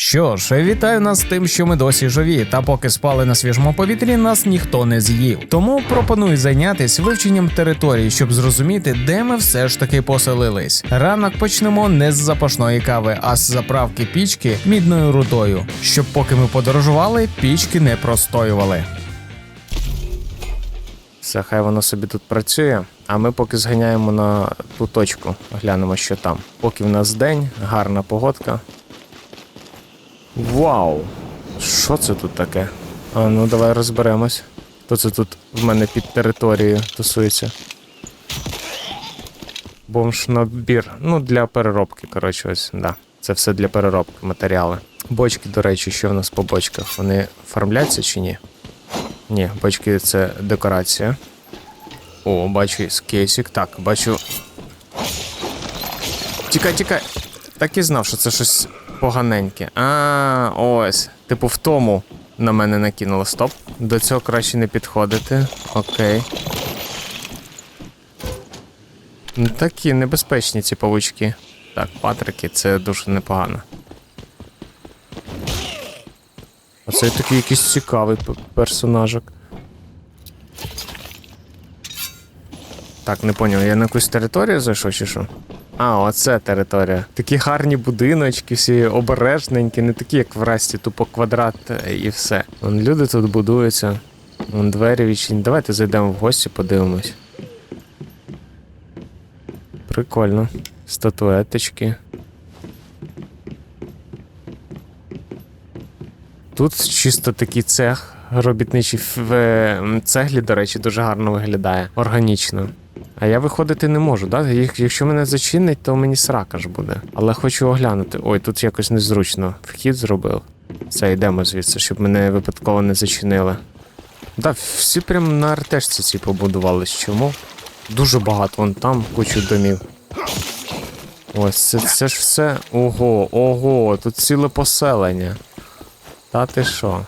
Що ж, вітаю нас з тим, що ми досі живі, та поки спали на свіжому повітрі, нас ніхто не з'їв. Тому пропоную зайнятися вивченням території, щоб зрозуміти, де ми все ж таки поселились. Ранок почнемо не з запашної кави, а з заправки пічки мідною рудою, щоб поки ми подорожували, пічки не простоювали. Все, хай воно собі тут працює. А ми поки зганяємо на ту точку, глянемо, що там. Поки в нас день, гарна погодка. Вау! Що це тут таке? А ну давай розберемось. Хто це тут в мене під територією тусується? Бомж набір. Ну, для переробки, коротше, ось, да. Це все для переробки матеріали. Бочки, до речі, що в нас по бочках? Вони фармляться чи ні? Ні, бочки це декорація. О, бачу кейсик. Так, бачу. Тікай, тікай. Так і знав, що це щось поганеньке. А, ось. Типу в тому на мене накинуло. Стоп. До цього краще не підходити. Окей. Ну, Такі небезпечні ці павучки. Так, патрики, це дуже непогано. Оце такий якийсь цікавий п- персонажик. Так, не поняв, я на якусь територію зайшов чи що? А, оце територія. Такі гарні будиночки, всі обережненькі, не такі, як в Расті, тупо квадрат е, і все. Вон люди тут будуються. Вон двері відчинені. Давайте зайдемо в гості, подивимось. Прикольно. Статуеточки. Тут чисто такий цех робітничий в цеглі, до речі, дуже гарно виглядає. Органічно. А я виходити не можу, да? Якщо мене зачинить, то мені срака ж буде. Але хочу оглянути. Ой, тут якось незручно. Вхід зробив. Все, йдемо звідси, щоб мене випадково не зачинили. Да, всі прям на артешці ці побудувались. Чому? Дуже багато, вон там кучу домів. Ось, це, це ж все. Ого, ого, тут ціле поселення. Та ти що?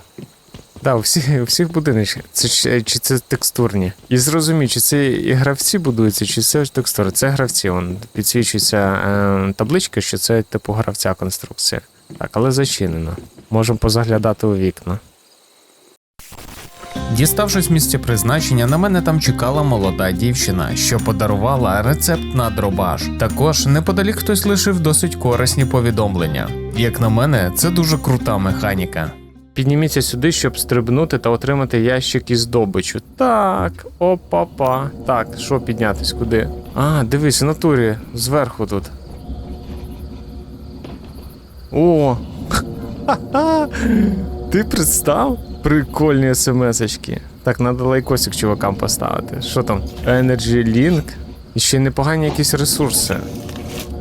Да, у всіх, у всіх будиночках. Це чи це текстурні. І зрозумій, чи це і гравці будуються, чи це текстури. Це гравці. Вон підсвічується е, табличка, що це типу гравця конструкція. Так, але зачинено. Можемо позаглядати у вікна. Діставшись місця призначення, на мене там чекала молода дівчина, що подарувала рецепт на дробаш. Також неподалік хтось лишив досить корисні повідомлення. Як на мене, це дуже крута механіка. Підніміться сюди, щоб стрибнути та отримати ящик із добичу. Так, опа-па. Так, що піднятись куди? А, дивись, натурі, зверху тут. О! Ха-ха! Ти представ? Прикольні смс-очки. Так, треба лайкосик чувакам поставити. Що там? Energy Link? І ще непогані якісь ресурси.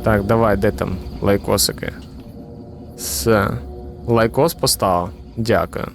Так, давай, де там лайкосики? Все. Лайкос поставив. Дякую.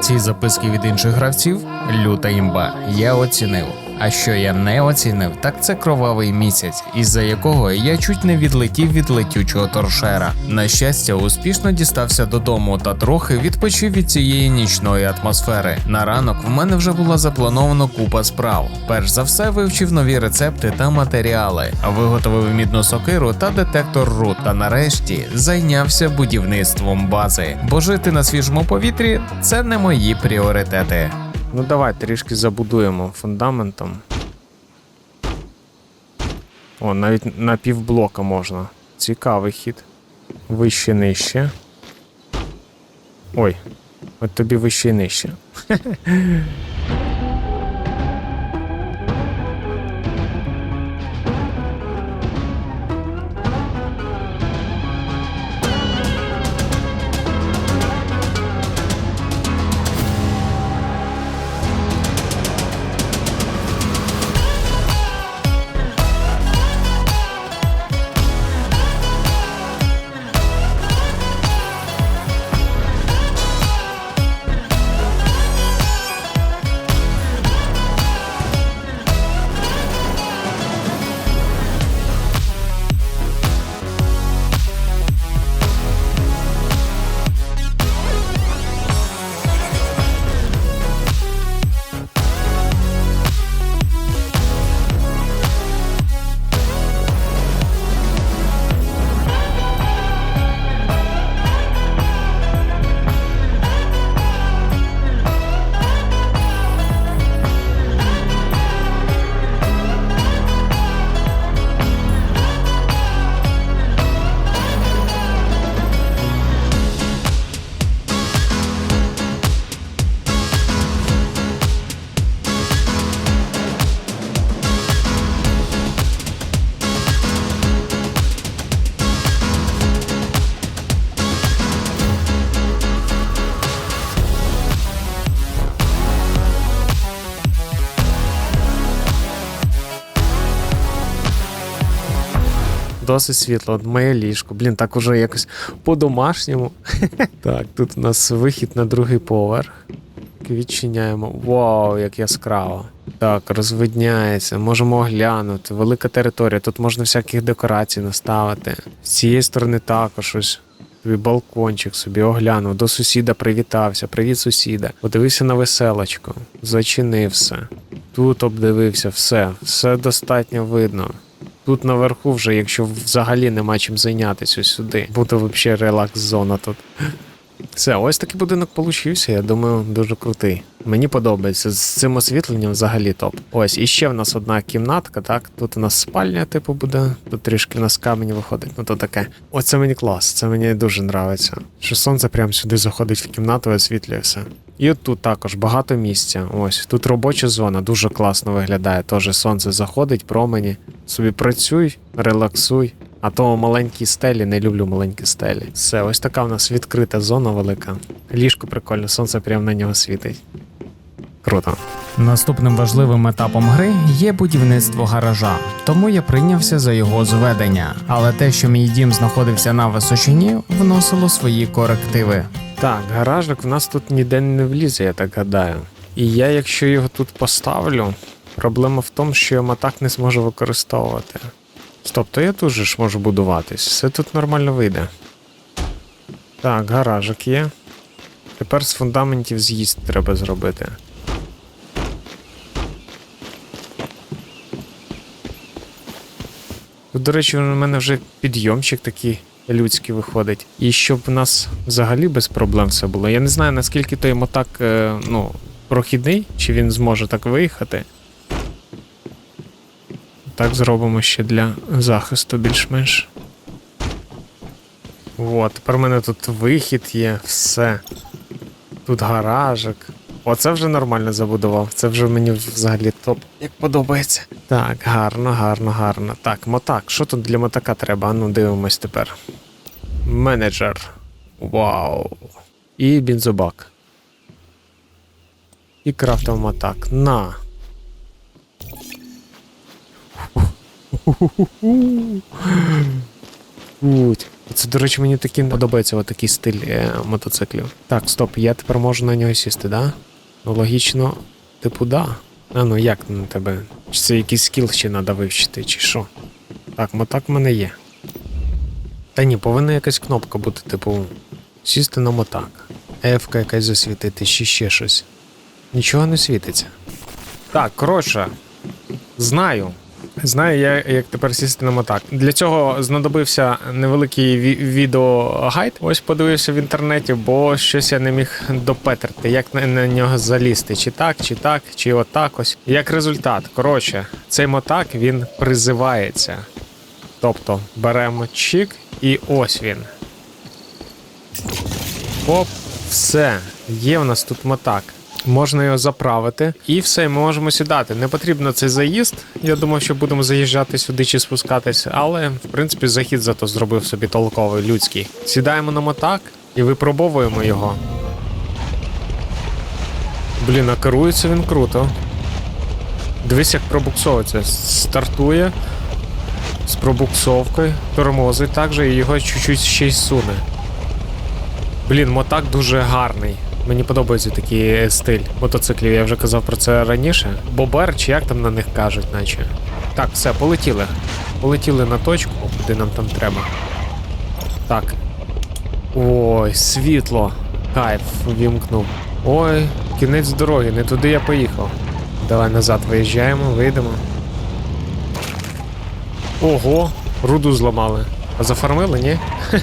Ці записки від інших гравців люта імба. Я оцінив. А що я не оцінив, так це кровавий місяць, із-за якого я чуть не відлетів від летючого торшера. На щастя, успішно дістався додому та трохи відпочив від цієї нічної атмосфери. На ранок в мене вже була заплановано купа справ. Перш за все вивчив нові рецепти та матеріали, виготовив мідну сокиру та детектор рут. Та нарешті зайнявся будівництвом бази. Бо жити на свіжому повітрі це не мої пріоритети. Ну давай трішки забудуємо фундаментом. О, навіть на півблока можна. Цікавий хід. Вище нижче. Ой, от тобі вище і нижче. досить світло. От моє ліжко. Блін, так уже якось по-домашньому. так, тут у нас вихід на другий поверх. Відчиняємо. Вау, як яскраво. Так, розвидняється, можемо оглянути. Велика територія. Тут можна всяких декорацій наставити. З цієї сторони також ось. Тобі балкончик собі оглянув, до сусіда привітався. Привіт, сусіда. Подивився на веселочку, зачинив все. Тут обдивився все, все достатньо видно. Тут наверху вже, якщо взагалі нема чим зайнятися сюди, буде взагалі релакс-зона тут. Все, ось такий будинок получився, я думаю, дуже крутий. Мені подобається. З цим освітленням взагалі топ. Ось, і ще в нас одна кімнатка, так? Тут у нас спальня, типу, буде, тут трішки в нас камінь виходить, ну то таке. Оце мені клас, це мені дуже нравиться. Що сонце прямо сюди заходить в кімнату і освітлює все. І от тут також багато місця. Ось тут робоча зона дуже класно виглядає. Теж сонце заходить, промені. Собі працюй, релаксуй. А то маленькі стелі, не люблю маленькі стелі. Все, ось така в нас відкрита зона велика. Ліжко прикольне, сонце прямо на нього світить. Круто. Наступним важливим етапом гри є будівництво гаража, тому я прийнявся за його зведення. Але те, що мій дім знаходився на височині, вносило свої корективи. Так, гаражик в нас тут ніде не влізе, я так гадаю. І я, якщо його тут поставлю, проблема в тому, що я матак не зможу використовувати. Стоп, то я тут же ж можу будуватись. Все тут нормально вийде. Так, гаражик є. Тепер з фундаментів з'їзд треба зробити. Тут, до речі, у мене вже підйомчик такий людський виходить. І щоб у нас взагалі без проблем все було. Я не знаю, наскільки той мотак е, ну, прохідний, чи він зможе так виїхати. Так зробимо ще для захисту більш-менш. От, тепер у мене тут вихід є, все. Тут гаражик. Оце вже нормально забудував. Це вже мені взагалі топ. Як подобається. Так, гарно, гарно, гарно. Так, мотак. Що тут для мотака треба? Ну, дивимось тепер. Менеджер. Вау. І бензобак. І крафтов мотак. На. Це, до речі, мені такі подобається от такий стиль е, мотоциклів. Так, стоп, я тепер можу на нього сісти, да? Ну, логічно, типу, да. А ну як на тебе? Чи це якийсь скіл ще треба вивчити, чи що? Так, мотак в мене є. Та ні, повинна якась кнопка бути, типу, сісти на мотак. Ефка якась засвітити, чи ще щось. Нічого не світиться. Так, коротше, знаю. Знаю я, як тепер сісти на мотак. Для цього знадобився невеликий ві- відеогайд. Ось подивився в інтернеті, бо щось я не міг допетрити, як на, на нього залізти. Чи так, чи так, чи отак ось. Як результат, коротше, цей мотак він призивається. Тобто беремо чик і ось він. Оп, все. Є в нас тут мотак. Можна його заправити, і все, ми можемо сідати. Не потрібно цей заїзд. Я думав, що будемо заїжджати сюди чи спускатися, але в принципі захід зато зробив собі толковий людський. Сідаємо на мотак і випробовуємо його. Блін, а керується він круто. Дивись, як пробуксовується. Стартує з пробуксовкою, тормозить також і його чуть-чуть ще й суне. Блін, мотак дуже гарний. Мені подобається такий стиль мотоциклів. Я вже казав про це раніше. Бобер, чи як там на них кажуть, наче. Так, все, полетіли. Полетіли на точку, куди нам там треба. Так. Ой, світло. Кайф, вімкнув. Ой, кінець дороги, не туди я поїхав. Давай назад виїжджаємо, вийдемо. Ого, руду зламали. А зафармили, ні?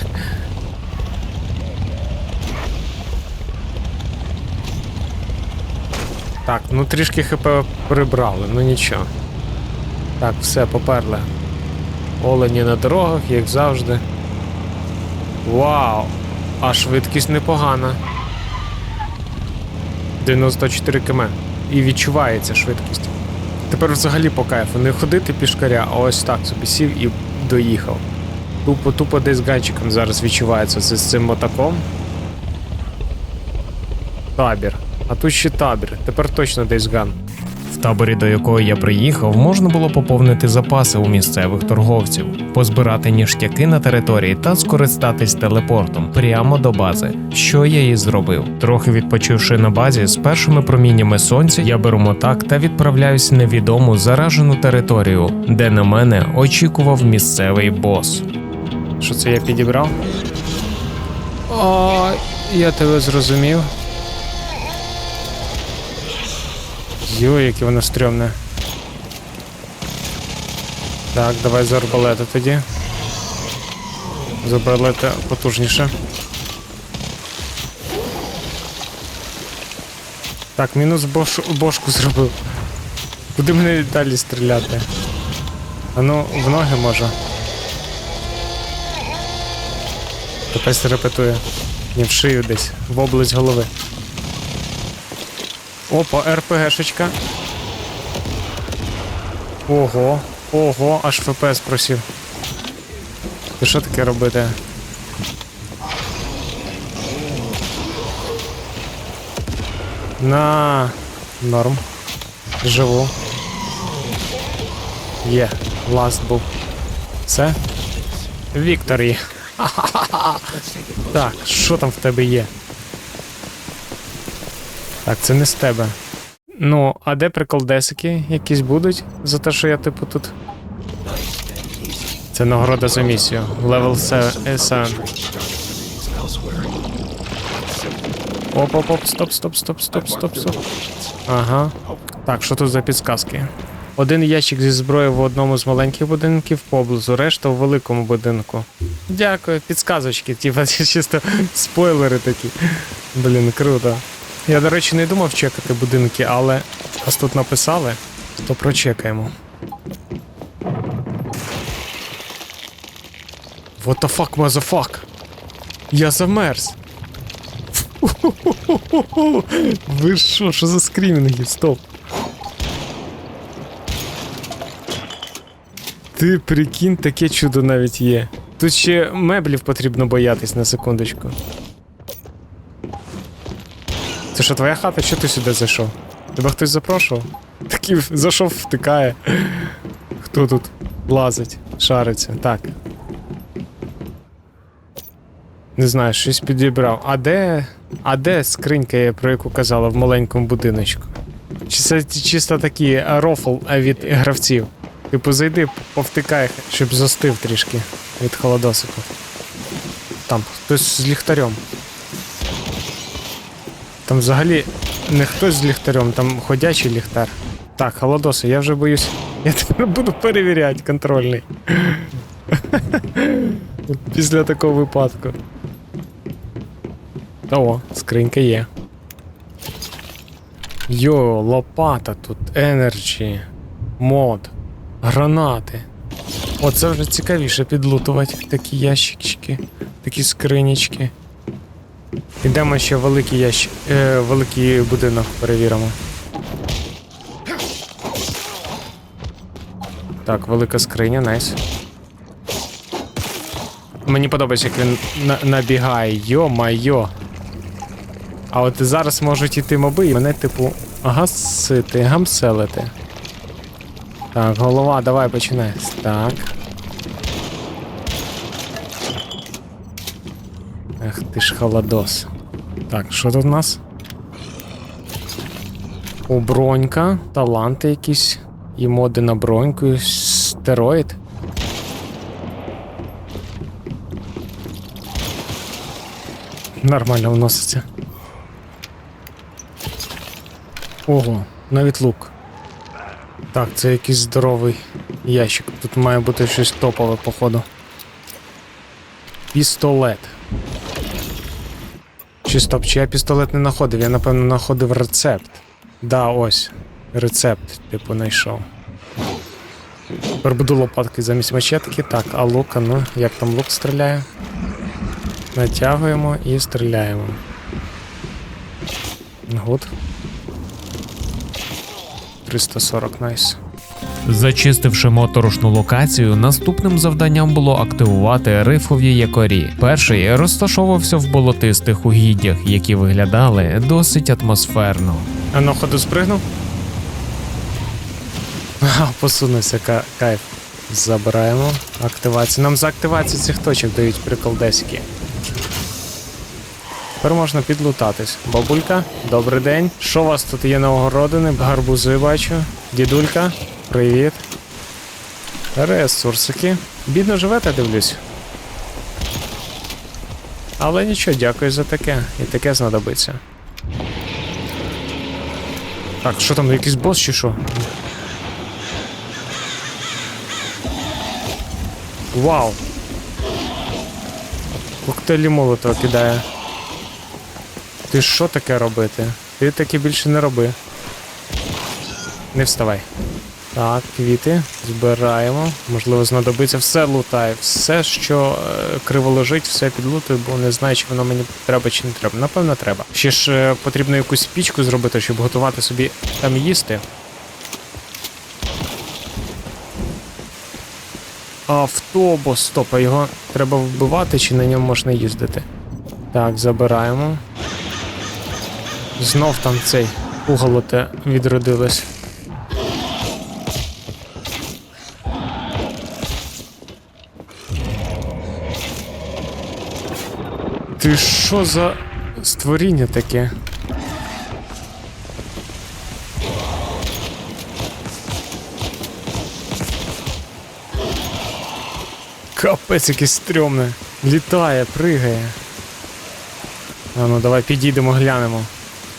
Так, ну трішки хп прибрали, ну нічого. Так, все, поперли. Олені на дорогах, як завжди. Вау! А швидкість непогана. 94 км. І відчувається швидкість. Тепер взагалі по кайфу. Не ходити пішкаря, а ось так собі сів і доїхав. Тупо, тупо десь ганчиком зараз відчувається з цим мотаком. Табір. А тут ще табір. Тепер точно десь ган. В таборі, до якого я приїхав, можна було поповнити запаси у місцевих торговців, позбирати ніштяки на території та скористатись телепортом прямо до бази, що я і зробив. Трохи відпочивши на базі з першими проміннями сонця, я беру мотак та відправляюсь на відому заражену територію, де на мене очікував місцевий бос. Що це я підібрав? О, я тебе зрозумів. Йо, яке воно стрьомне. Так, давай з арбалета тоді. З арбалета потужніше. Так, мінус бош... бошку зробив. Куди мене далі стріляти? А ну, в ноги може. Тепер репетує. Ні, в шию десь, в область голови. Опа, РПГшечка. Ого, ого, аж ФПС просів. Ти що таке робити? На норм. Живу. Є, ласт був. Все? Вікторі. Так, що там в тебе є? Так, це не з тебе. Ну, а де приколдесики якісь будуть за те, що я типу тут. Це нагорода за місію. Левел 7. Оп, оп, оп, стоп, стоп, стоп, стоп, стоп, стоп. Ага. Так, що тут за підсказки? Один ящик зі зброєю в одному з маленьких будинків поблизу, решта у великому будинку. Дякую, підсказочки, типа чисто спойлери такі. Блін, круто. Я, до речі, не думав чекати будинки, але нас тут написали, то прочекаємо. What the fuck, motherfuck? Я замерз. Ви що, що за скрімінги? Стоп. Ти прикинь, таке чудо навіть є. Тут ще меблів потрібно боятись на секундочку. Що, твоя хата? Що ти сюди зайшов? Тебе хтось запрошував? Такий зайшов, втикає. Хто тут лазить, шариться? Так. Не знаю, щось підібрав. А де. А де скринька, я про яку казала, в маленькому будиночку? Чи це чисто такий рофл від гравців? Типу зайди, повтикай, щоб застив трішки від холодосику. Там, хтось з ліхтарем. Там взагалі не хтось з ліхтарем, там ходячий ліхтар. Так, холодоси, я вже боюсь. Я тепер буду перевіряти контрольний. Після такого випадку. Та О, скринька є. Йо, лопата тут, енерджі, мод, гранати. Оце вже цікавіше підлутувати такі ящички, такі скринічки. Ідемо ще великий ящик, е, великий будинок перевіримо. Так, велика скриня, найс. Мені подобається, як він на- набігає. Йо-майо. А от зараз можуть іти моби і мене, типу, гасити, гамселити. Так, голова, давай починай. Так. Ах ти ж холодос. Так, що тут у нас? О, бронька, таланти якісь. І моди на броньку, стероїд. Нормально вноситься. Ого, навіть лук. Так, це якийсь здоровий ящик. Тут має бути щось топове, походу. Пістолет. Чи стоп, чи я пістолет не знаходив? Я напевно знаходив рецепт. Да, ось. Рецепт, типу, знайшов. Тепер буду лопатки замість мачетки. Так, а лука, ну, як там лук стріляє? Натягуємо і стріляємо. Гуд. 340, найс. Зачистивши моторошну локацію, наступним завданням було активувати рифові якорі. Перший розташовувався в болотистих угіддях, які виглядали досить атмосферно. А на ходу спригнув? Ага, посунувся ка- кайф. Забираємо активацію. Нам за активацію цих точок дають приколдесики. Тепер можна підлутатись. Бабулька, добрий день. Що у вас тут є на огородини? Гарбузи бачу. Дідулька, привіт. Ресурсики. Бідно живете, дивлюсь. Але нічого, дякую за таке. І таке знадобиться. Так, що там, якийсь бос чи що? Вау! Коктейлі молотова кидає. Ти що таке робити? Ти таке більше не роби. Не вставай. Так, квіти збираємо. Можливо, знадобиться все лутає. Все, що е, криво лежить, все підлутую, бо не знаю, чи воно мені треба чи не треба. Напевно, треба. Ще ж е, потрібно якусь пічку зробити, щоб готувати собі там їсти. Автобус, стоп, а його треба вбивати чи на ньому можна їздити? Так, забираємо. Знов там цей уголоте відродилось. Ти що за створіння таке? Капець якесь стрьомне. Літає, пригає. А ну давай підійдемо, глянемо.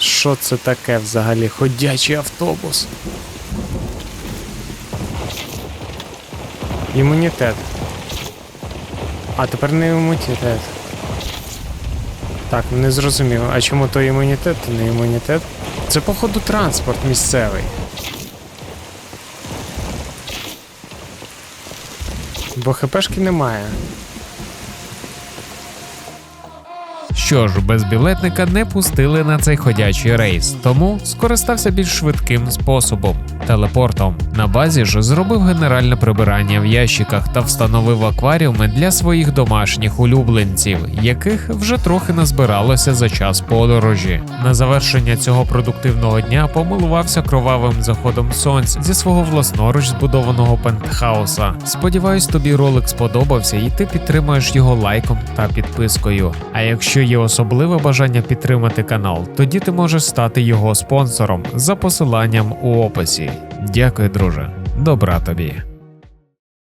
Що це таке взагалі? Ходячий автобус. Імунітет. А тепер не імунітет. Так, не зрозумів. А чому то імунітет, то не імунітет? Це, походу, транспорт місцевий. Бо хпшки немає. Що ж, безбілетника не пустили на цей ходячий рейс, тому скористався більш швидким способом телепортом. На базі ж зробив генеральне прибирання в ящиках та встановив акваріуми для своїх домашніх улюбленців, яких вже трохи назбиралося за час подорожі. На завершення цього продуктивного дня помилувався кровавим заходом сонця зі свого власноруч збудованого пентхауса. Сподіваюсь, тобі ролик сподобався і ти підтримаєш його лайком та підпискою. А якщо є особливе бажання підтримати канал, тоді ти можеш стати його спонсором за посиланням у описі. Дякую, друже. Добра тобі.